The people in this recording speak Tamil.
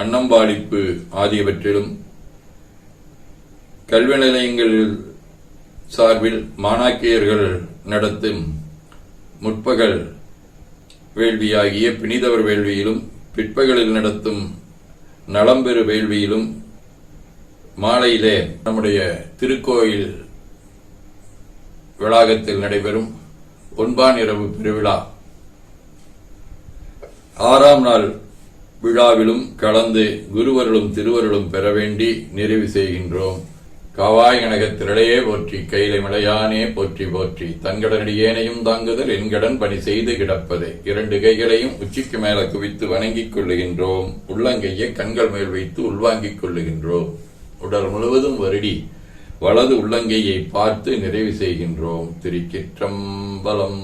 அன்னம்பாடிப்பு ஆகியவற்றிலும் கல்வி நிலையங்களில் சார்பில் மாணாக்கியர்கள் நடத்தும் முற்பகல் வேள்வியாகிய பிணிதவர் வேள்வியிலும் பிற்பகலில் நடத்தும் நலம்பெரு வேள்வியிலும் மாலையிலே நம்முடைய திருக்கோயில் வளாகத்தில் நடைபெறும் ஒன்பான் இரவு பெருவிழா ஆறாம் நாள் விழாவிலும் கலந்து குருவருளும் திருவருளும் பெற வேண்டி நிறைவு செய்கின்றோம். காவாய் கனகத்திரளையே போற்றி கைலை மலையானே போற்றி போற்றி. தன்கடனடியேனையும் தாங்குதல் என்கடன் பணி செய்து கிடப்பதே. இரண்டு கைகளையும் உச்சிக்கு மேல குவித்து வணங்கிக் கொள்ளுகின்றோம். உள்ளங்கையை கண்கள் மேல் வைத்து உள்வாங்கிக் கொள்ளுகின்றோம். உடல் முழுவதும் வருடி வலது உள்ளங்கையை பார்த்து நிறைவு செய்கின்றோம். திருச்சிற்றம்பலம்.